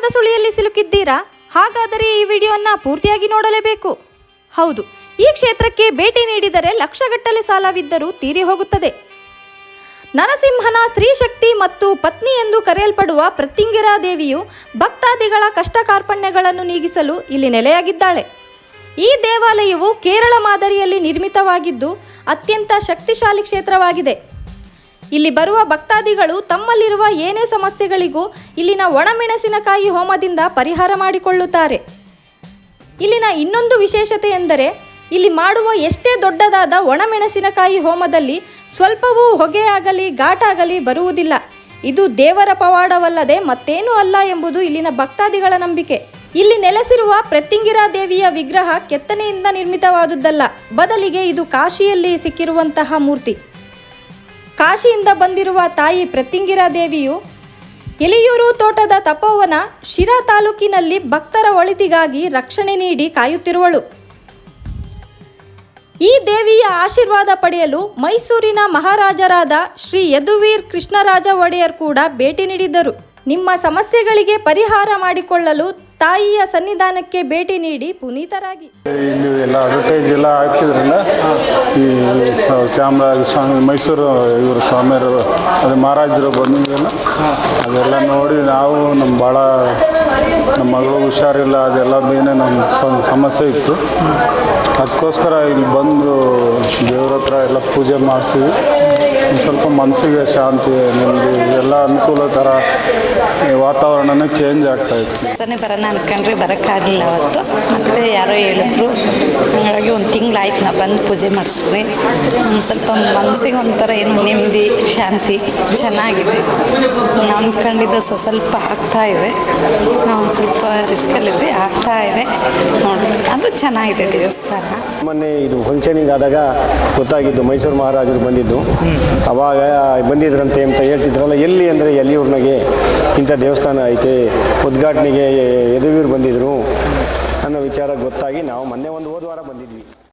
ಸಾಲದ ಸುಳಿಯಲ್ಲಿ ಸಿಲುಕಿದ್ದೀರಾ? ಹಾಗಾದರೆ ಈ ವಿಡಿಯೋವನ್ನು ಪೂರ್ತಿಯಾಗಿ ನೋಡಲೇಬೇಕು. ಹೌದು, ಈ ಕ್ಷೇತ್ರಕ್ಕೆ ಭೇಟಿ ನೀಡಿದರೆ ಲಕ್ಷಗಟ್ಟಲೆ ಸಾಲವಿದ್ದರೂ ತೀರಿ ಹೋಗುತ್ತದೆ. ನರಸಿಂಹನ ಸ್ತ್ರೀಶಕ್ತಿ ಮತ್ತು ಪತ್ನಿ ಎಂದು ಕರೆಯಲ್ಪಡುವ ಪ್ರತ್ಯಂಗಿರಾ ದೇವಿಯು ಭಕ್ತಾದಿಗಳ ಕಷ್ಟ ಕಾರ್ಪಣ್ಯಗಳನ್ನು ನೀಗಿಸಲು ಇಲ್ಲಿ ನೆಲೆಯಾಗಿದ್ದಾಳೆ. ಈ ದೇವಾಲಯವು ಕೇರಳ ಮಾದರಿಯಲ್ಲಿ ನಿರ್ಮಿತವಾಗಿದ್ದು, ಅತ್ಯಂತ ಶಕ್ತಿಶಾಲಿ ಕ್ಷೇತ್ರವಾಗಿದೆ. ಇಲ್ಲಿ ಬರುವ ಭಕ್ತಾದಿಗಳು ತಮ್ಮಲ್ಲಿರುವ ಏನೇ ಸಮಸ್ಯೆಗಳಿಗೂ ಇಲ್ಲಿನ ಒಣಮೆಣಸಿನಕಾಯಿ ಹೋಮದಿಂದ ಪರಿಹಾರ ಮಾಡಿಕೊಳ್ಳುತ್ತಾರೆ. ಇಲ್ಲಿನ ಇನ್ನೊಂದು ವಿಶೇಷತೆ ಎಂದರೆ, ಇಲ್ಲಿ ಮಾಡುವ ಎಷ್ಟೇ ದೊಡ್ಡದಾದ ಒಣಮೆಣಸಿನಕಾಯಿ ಹೋಮದಲ್ಲಿ ಸ್ವಲ್ಪವೂ ಹೊಗೆಯಾಗಲಿ ಘಾಟಾಗಲಿ ಬರುವುದಿಲ್ಲ. ಇದು ದೇವರ ಪವಾಡವಲ್ಲದೆ ಮತ್ತೇನೂ ಅಲ್ಲ ಎಂಬುದು ಇಲ್ಲಿನ ಭಕ್ತಾದಿಗಳ ನಂಬಿಕೆ. ಇಲ್ಲಿ ನೆಲೆಸಿರುವ ಪ್ರತ್ಯಂಗಿರಾ ದೇವಿಯ ವಿಗ್ರಹ ಕೆತ್ತನೆಯಿಂದ ನಿರ್ಮಿತವಾದುದಲ್ಲ ಬದಲಿಗೆ ಇದು ಕಾಶಿಯಲ್ಲಿ ಸಿಕ್ಕಿರುವಂತಹ ಮೂರ್ತಿ. ಕಾಶಿಯಿಂದ ಬಂದಿರುವ ತಾಯಿ ಪ್ರತಿಂಗಿರಾದೇವಿಯು ಎಲಿಯೂರು ತೋಟದ ತಪೋವನ ಶಿರಾ ತಾಲೂಕಿನಲ್ಲಿ ಭಕ್ತರ ಒಳಿತಿಗಾಗಿ ರಕ್ಷಣೆ ನೀಡಿ ಕಾಯುತ್ತಿರುವಳು. ಈ ದೇವಿಯ ಆಶೀರ್ವಾದ ಪಡೆಯಲು ಮೈಸೂರಿನ ಮಹಾರಾಜರಾದ ಶ್ರೀ ಯದುವೀರ್ ಕೃಷ್ಣರಾಜ ಒಡೆಯರ್ ಕೂಡ ಭೇಟಿ ನೀಡಿದ್ದರು. ನಿಮ್ಮ ಸಮಸ್ಯೆಗಳಿಗೆ ಪರಿಹಾರ ಮಾಡಿಕೊಳ್ಳಲು ತಾಯಿಯ ಸನ್ನಿಧಾನಕ್ಕೆ ಭೇಟಿ ನೀಡಿ ಪುನೀತರಾಗಿ. ಇಲ್ಲಿ ಎಲ್ಲ ಅಡ್ವರ್ಟೈಸ್ ಎಲ್ಲ ಹಾಕಿದ್ರಲ್ಲ ಈ ಚಾಮರಾಜ ಸ್ವಾಮಿ, ಮೈಸೂರು ಇವರು ಸ್ವಾಮಿಯರು ಅದು ಮಹಾರಾಜರು ಬಂದಿದ್ದೆಲ್ಲ ಅದೆಲ್ಲ ನೋಡಿ ನಾವು ನಮ್ಮ ಭಾಳ ನಮ್ಮ ಮಗಳು ಹುಷಾರಿಲ್ಲ, ಅದೆಲ್ಲ ಬೇನೆ ನಮ್ಮ ಸಮಸ್ಯೆ ಇತ್ತು. ಅದಕ್ಕೋಸ್ಕರ ಇಲ್ಲಿ ಬಂದು ದೇವ್ರ ಹತ್ರ ಎಲ್ಲ ಪೂಜೆ ಮಾಡಿಸಿವಿ ಒಂದ್ ಸ್ವಲ್ಪ ಮನಸ್ಸಿಗೆ ಶಾಂತಿ, ನಿಮ್ಮದು, ಎಲ್ಲ ಅನುಕೂಲ ಥರ ವಾತಾವರಣನೇ ಚೇಂಜ್ ಆಗ್ತಾ ಇತ್ತು. ಸರಿ ಬರೋಣ ಅನ್ಕೊಂಡ್ರೆ ಬರೋಕ್ಕಾಗಲಿಲ್ಲ ಅವತ್ತು. ಮತ್ತೆ ಯಾರೋ ಹೇಳಿದ್ರು, ಹಾಗಾಗಿ ಒಂದು ತಿಂಗಳಾಯ್ತು, ನಾ ಬಂದು ಪೂಜೆ ಮಾಡಿಸಿದ್ವಿ. ಒಂದು ಸ್ವಲ್ಪ ಮನಸ್ಸಿಗೆ ಒಂಥರ ಏನು ನೆಮ್ಮದಿ, ಶಾಂತಿ ಚೆನ್ನಾಗಿದೆ. ನಾವು ಅಂದ್ಕೊಂಡಿದ್ದು ಸ್ವಲ್ಪ ಆಗ್ತಾ ಇದೆ. ಸ್ವಲ್ಪ ರಿಸ್ಕಲ್ಲಿದ್ದೆ ಆಗ್ತಾ ಇದೆ. ನೋಡಿ ಅದು ಚೆನ್ನಾಗಿದೆ ದೇವಸ್ಥಾನ. ಮೊನ್ನೆ ಇದು ಫಂಕ್ಷನಿಂಗ್ ಆದಾಗ ಗೊತ್ತಾಗಿದ್ದು ಮೈಸೂರು ಮಹಾರಾಜರು ಬಂದಿದ್ದು. ಅವಾಗ ಬಂದಿದ್ರಂತೆ ಅಂತ ಹೇಳ್ತಿದ್ರಲ್ಲ, ಎಲ್ಲಿ ಅಂದರೆ ಎಲ್ಲಿಯೂರ್ನಾಗೆ ಇಂಥ ದೇವಸ್ಥಾನ ಐತೆ, ಉದ್ಘಾಟನೆಗೆ ಯದುವೀರು ಬಂದಿದ್ರು ಅನ್ನೋ ವಿಚಾರ ಗೊತ್ತಾಗಿ ನಾವು ಮೊನ್ನೆ ಒಂದು ಹೋದ್ವಾರ ಬಂದಿದ್ವಿ.